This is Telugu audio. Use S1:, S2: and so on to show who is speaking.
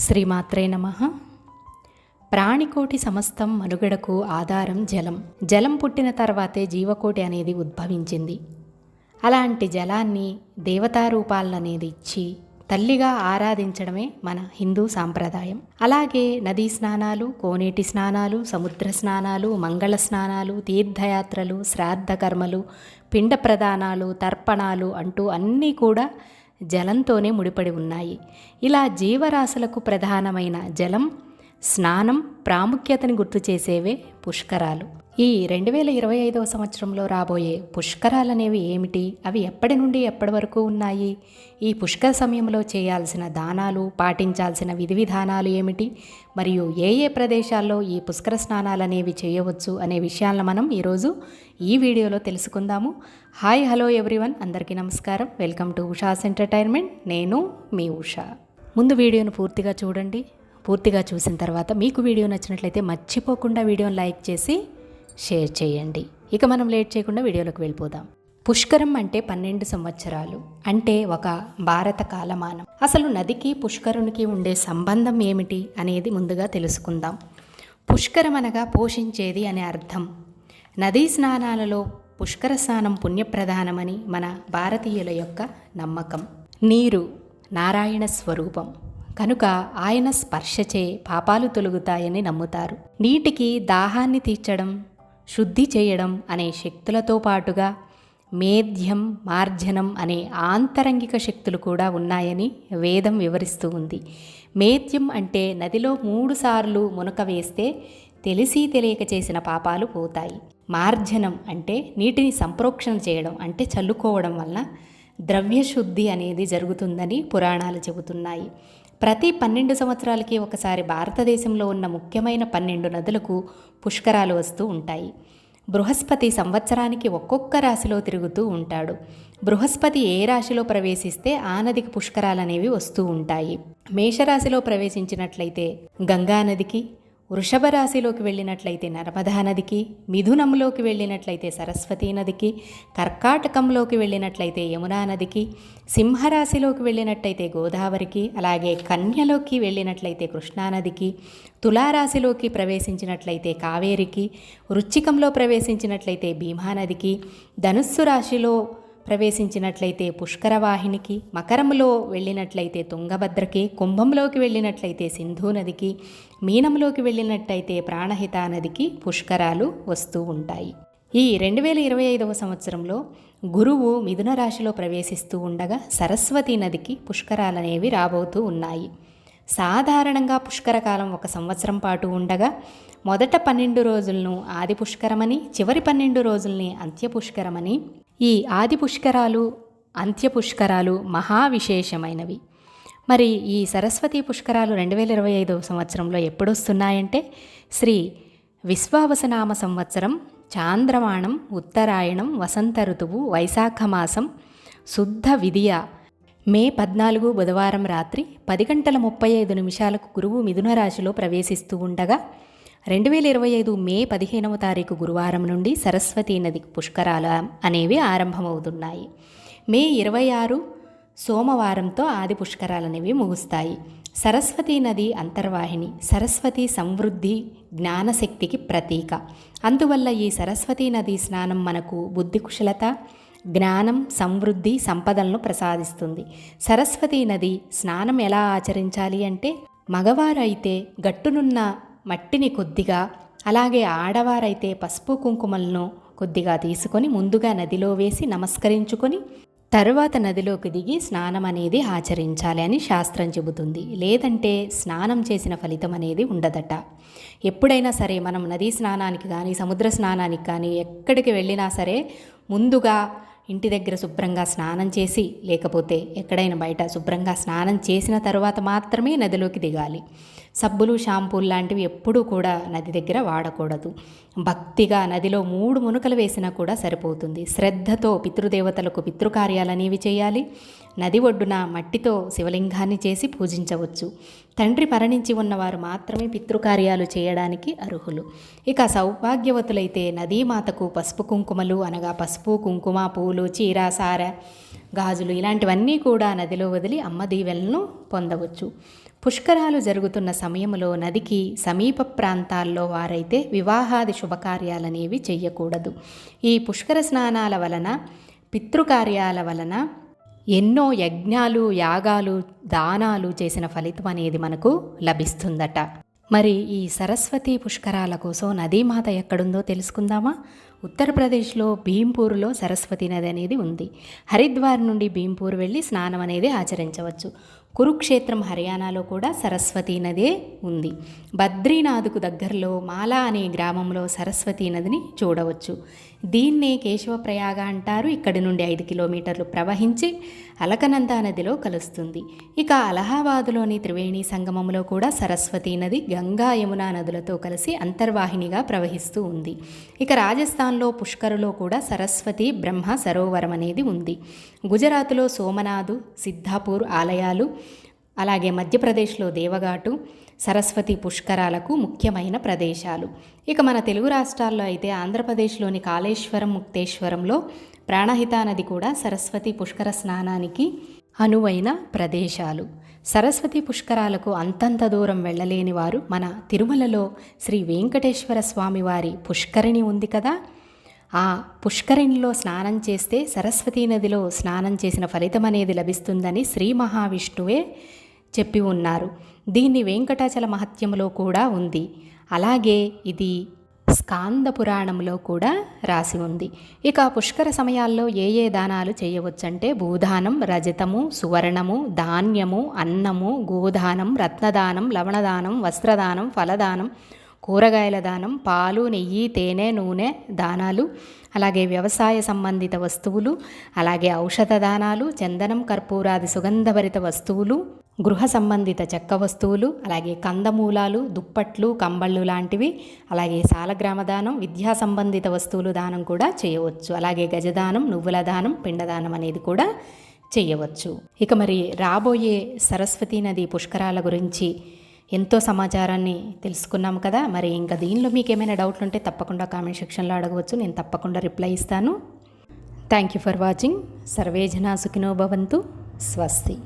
S1: శ్రీమాత్రే నమ. ప్రాణికోటి సమస్తం మనుగడకు ఆధారం జలం. జలం పుట్టిన తర్వాతే జీవకోటి అనేది ఉద్భవించింది. అలాంటి జలాన్ని దేవతారూపాలనేది ఇచ్చి తల్లిగా ఆరాధించడమే మన హిందూ సాంప్రదాయం. అలాగే నదీ స్నానాలు కోనేటి స్నానాలు సముద్ర స్నానాలు మంగళ స్నానాలు తీర్థయాత్రలు శ్రాద్ధ కర్మలు పిండ ప్రదానాలు తర్పణాలు అంటూ అన్నీ కూడా జలంతోనే ముడిపడి ఉన్నాయి. ఇలా జీవరాశులకు ప్రధానమైన జలం స్నానం ప్రాముఖ్యతని గుర్తు చేసేవే పుష్కరాలు. ఈ రెండు వేల ఇరవై ఐదవ సంవత్సరంలో రాబోయే పుష్కరాలనేవి ఏమిటి? అవి ఎప్పటి నుండి ఎప్పటి వరకు ఉన్నాయి? ఈ పుష్కర సమయంలో చేయాల్సిన దానాలు పాటించాల్సిన విధి విధానాలు ఏమిటి? మరియు ఏ ఏ ప్రదేశాల్లో ఈ పుష్కర స్నానాలు అనేవి చేయవచ్చు అనే విషయాలను మనం ఈరోజు ఈ వీడియోలో తెలుసుకుందాము. Hi hello everyone. అందరికీ నమస్కారం. వెల్కమ్ టు ఉషాస్ ఎంటర్టైన్మెంట్. నేను మీ ఉషా. ముందు వీడియోను పూర్తిగా చూడండి. పూర్తిగా చూసిన తర్వాత మీకు వీడియో నచ్చినట్లయితే మర్చిపోకుండా వీడియోని లైక్ చేసి షేర్ చేయండి. ఇక మనం లేట్ చేయకుండా వీడియోలోకి వెళ్ళిపోదాం. పుష్కరం అంటే పన్నెండు సంవత్సరాలు. అంటే ఒక భారత కాలమానం. అసలు నదికి పుష్కరునికి ఉండే సంబంధం ఏమిటి అనేది ముందుగా తెలుసుకుందాం. పుష్కరం అనగా పోషించేది అనే అర్థం. నదీ స్నానాలలో పుష్కర స్నానం పుణ్యప్రధానమని మన భారతీయుల యొక్క నమ్మకం. నీరు నారాయణ స్వరూపం. కనుక ఆయన స్పర్శచే పాపాలు తొలుగుతాయని నమ్ముతారు. నీటికి దాహాన్ని తీర్చడం శుద్ధి చేయడం అనే శక్తులతో పాటుగా మేధ్యం మార్జనం అనే ఆంతరంగిక శక్తులు కూడా ఉన్నాయని వేదం వివరిస్తూ ఉంది. మేధ్యం అంటే నదిలో మూడుసార్లు మునక వేస్తే తెలిసి తెలియక చేసిన పాపాలు పోతాయి. మార్జనం అంటే నీటిని సంప్రోక్షణ చేయడం అంటే చల్లుకోవడం వలన ద్రవ్యశుద్ధి అనేది జరుగుతుందని పురాణాలు చెబుతున్నాయి. ప్రతి పన్నెండు సంవత్సరాలకి ఒకసారి భారతదేశంలో ఉన్న ముఖ్యమైన పన్నెండు నదులకు పుష్కరాలు వస్తూ ఉంటాయి. బృహస్పతి సంవత్సరానికి ఒక్కొక్క రాశిలో తిరుగుతూ ఉంటాడు. బృహస్పతి ఏ రాశిలో ప్రవేశిస్తే ఆ నదికి పుష్కరాలనేవి వస్తూ ఉంటాయి. మేషరాశిలో ప్రవేశించినట్లయితే గంగా నదికి వృషభ రాశిలోకి వెళ్ళినట్లయితే నర్మదా నదికి మిథునంలోకి వెళ్ళినట్లయితే సరస్వతీ నదికి కర్కాటకంలోకి వెళ్ళినట్లయితే యమునా నదికి సింహరాశిలోకి వెళ్ళినట్లయితే గోదావరికి అలాగే కన్యలోకి వెళ్ళినట్లయితే కృష్ణానదికి తులారాశిలోకి ప్రవేశించినట్లయితే కావేరికి వృచ్చికంలో ప్రవేశించినట్లయితే భీమానదికి ధనుస్సు రాశిలో ప్రవేశించినట్లయితే పుష్కరవాహినికి మకరంలో వెళ్ళినట్లయితే తుంగభద్రకి కుంభంలోకి వెళ్ళినట్లయితే సింధు నదికి మీనంలోకి వెళ్ళినట్లయితే ప్రాణహిత నదికి పుష్కరాలు వస్తూ ఉంటాయి. ఈ రెండు వేల ఇరవై ఐదవ సంవత్సరంలో గురువు మిథున రాశిలో ప్రవేశిస్తూ ఉండగా సరస్వతి నదికి పుష్కరాలనేవి రాబోతూ ఉన్నాయి. సాధారణంగా పుష్కరకాలం ఒక సంవత్సరం పాటు ఉండగా మొదట పన్నెండు రోజులను ఆది పుష్కరమని చివరి పన్నెండు రోజుల్ని అంత్య పుష్కరమని ఈ ఆది పుష్కరాలు అంత్య పుష్కరాలు మహావిశేషమైనవి. మరి ఈ సరస్వతి పుష్కరాలు రెండు వేల ఇరవై ఐదో సంవత్సరంలో ఎప్పుడొస్తున్నాయంటే శ్రీ విశ్వావసనామ సంవత్సరం చాంద్రమాణం ఉత్తరాయణం వసంత ఋతువు వైశాఖ మాసం శుద్ధ విధియ. మే పద్నాలుగు బుధవారం రాత్రి పది గంటల ముప్పై ఐదు నిమిషాలకు గురువు మిథున రాశిలో ప్రవేశిస్తూ ఉండగా రెండు వేల ఇరవై ఐదు మే పదిహేనవ తారీఖు గురువారం నుండి సరస్వతీ నది పుష్కరాల అనేవి ఆరంభమవుతున్నాయి. మే ఇరవై ఆరు సోమవారంతో ఆది పుష్కరాలనేవి ముగుస్తాయి. సరస్వతీ నది అంతర్వాహిని సరస్వతి సమృద్ధి జ్ఞానశక్తికి ప్రతీక. అందువల్ల ఈ సరస్వతీ నది స్నానం మనకు బుద్ధి కుశలత జ్ఞానం సమృద్ధి సంపదలను ప్రసాదిస్తుంది. సరస్వతీ నది స్నానం ఎలా ఆచరించాలి అంటే మగవారైతే గట్టునున్న మట్టిని కొద్దిగా అలాగే ఆడవారైతే పసుపు కుంకుమలను కొద్దిగా తీసుకొని ముందుగా నదిలో వేసి నమస్కరించుకొని తరువాత నదిలోకి దిగి స్నానం అనేది ఆచరించాలి అని శాస్త్రం చెబుతుంది. లేదంటే స్నానం చేసిన ఫలితం అనేది ఉండదట. ఎప్పుడైనా సరే మనం నదీ స్నానానికి కానీ సముద్ర స్నానానికి కానీ ఎక్కడికి వెళ్ళినా సరే ముందుగా ఇంటి దగ్గర శుభ్రంగా స్నానం చేసి లేకపోతే ఎక్కడైనా బయట శుభ్రంగా స్నానం చేసిన తర్వాత మాత్రమే నదిలోకి దిగాలి. సబ్బులు షాంపూలు లాంటివి ఎప్పుడూ కూడా నది దగ్గర వాడకూడదు. భక్తిగా నదిలో మూడు మునుకలు వేసినా కూడా సరిపోతుంది. శ్రద్ధతో పితృదేవతలకు పితృకార్యాలు అనేవి చేయాలి. నది ఒడ్డున మట్టితో శివలింగాన్ని చేసి పూజించవచ్చు. తండ్రి మరణించి ఉన్నవారు మాత్రమే పితృకార్యాలు చేయడానికి అర్హులు. ఇక సౌభాగ్యవతులైతే నదీమాతకు పసుపు కుంకుమలు అనగా పసుపు కుంకుమ పూలు చీర సార గాజులు ఇలాంటివన్నీ కూడా నదిలో వదిలి అమ్మ దీవెలను పొందవచ్చు. పుష్కరాలు జరుగుతున్న సమయంలో నదికి సమీప ప్రాంతాల్లో వారైతే వివాహాది శుభకార్యాలనేవి చెయ్యకూడదు. ఈ పుష్కర స్నానాల వలన పితృకార్యాల వలన ఎన్నో యజ్ఞాలు యాగాలు దానాలు చేసిన ఫలితం అనేది మనకు లభిస్తుందట. మరి ఈ సరస్వతి పుష్కరాల కోసం నదీమాత ఎక్కడుందో తెలుసుకుందామా? ఉత్తరప్రదేశ్లో భీంపూర్లో సరస్వతి నది అనేది ఉంది. హరిద్వార్ నుండి భీంపూర్ వెళ్ళి స్నానం అనేది ఆచరించవచ్చు. కురుక్షేత్రం హర్యానాలో కూడా సరస్వతి నదే ఉంది. బద్రీనాథ్కు దగ్గరలో మాలా అనే గ్రామంలో సరస్వతీ నదిని చూడవచ్చు. దీన్నే కేశవప్రయాగ అంటారు. ఇక్కడి నుండి ఐదు కిలోమీటర్లు ప్రవహించి అలకనంద నదిలో కలుస్తుంది. ఇక అలహాబాదులోని త్రివేణి సంగమంలో కూడా సరస్వతీ నది గంగా యమునా నదులతో కలిసి అంతర్వాహినిగా ప్రవహిస్తూ ఉంది. ఇక రాజస్థాన్ రాజస్థాన్లో పుష్కరులో కూడా సరస్వతి బ్రహ్మ సరోవరం అనేది ఉంది. గుజరాత్లో సోమనాథు సిద్ధాపూర్ ఆలయాలు అలాగే మధ్యప్రదేశ్లో దేవఘాటు సరస్వతి పుష్కరాలకు ముఖ్యమైన ప్రదేశాలు. ఇక మన తెలుగు రాష్ట్రాల్లో అయితే ఆంధ్రప్రదేశ్లోని కాళేశ్వరం ముక్తేశ్వరంలో ప్రాణహితా నది కూడా సరస్వతి పుష్కర స్నానానికి అనువైన ప్రదేశాలు. సరస్వతి పుష్కరాలకు అంతంత దూరం వెళ్ళలేని వారు మన తిరుమలలో శ్రీ వెంకటేశ్వర స్వామివారి పుష్కరిణి ఉంది కదా. ఆ పుష్కరిణిలో స్నానం చేస్తే సరస్వతీ నదిలో స్నానం చేసిన ఫలితం అనేది లభిస్తుందని శ్రీ మహావిష్ణువే చెప్పి ఉన్నారు. దీన్ని వెంకటాచల మహత్యంలో కూడా ఉంది. అలాగే ఇది స్కాంద పురాణంలో కూడా రాసి ఉంది. ఇక పుష్కర సమయాల్లో ఏ ఏ దానాలు చేయవచ్చంటే భూదానం రజతము సువర్ణము ధాన్యము అన్నము గోదానం రత్నదానం లవణదానం వస్త్రదానం ఫలదానం కూరగాయల దానం పాలు నెయ్యి తేనె నూనె దానాలు అలాగే వ్యవసాయ సంబంధిత వస్తువులు అలాగే ఔషధ దానాలు చందనం కర్పూరాది సుగంధభరిత వస్తువులు గృహ సంబంధిత చెక్క వస్తువులు అలాగే కందమూలాలు దుప్పట్లు కంబళ్ళు లాంటివి అలాగే సాలగ్రామ దానం విద్యా సంబంధిత వస్తువులు దానం కూడా చేయవచ్చు. అలాగే గజదానం నువ్వుల దానం పిండదానం అనేది కూడా చేయవచ్చు. ఇక మరి రాబోయే సరస్వతీ నది పుష్కరాల గురించి ఎంతో సమాచారాన్ని తెలుసుకున్నాం కదా. మరి ఇంకా దీనిలో మీకు ఏమైనా డౌట్లు ఉంటే తప్పకుండా కామెంట్ సెక్షన్లో అడగవచ్చు. నేను తప్పకుండా రిప్లై ఇస్తాను. థ్యాంక్ యూ ఫర్ వాచింగ్ సర్వేజనా సుఖినో భవంతు. స్వస్తి.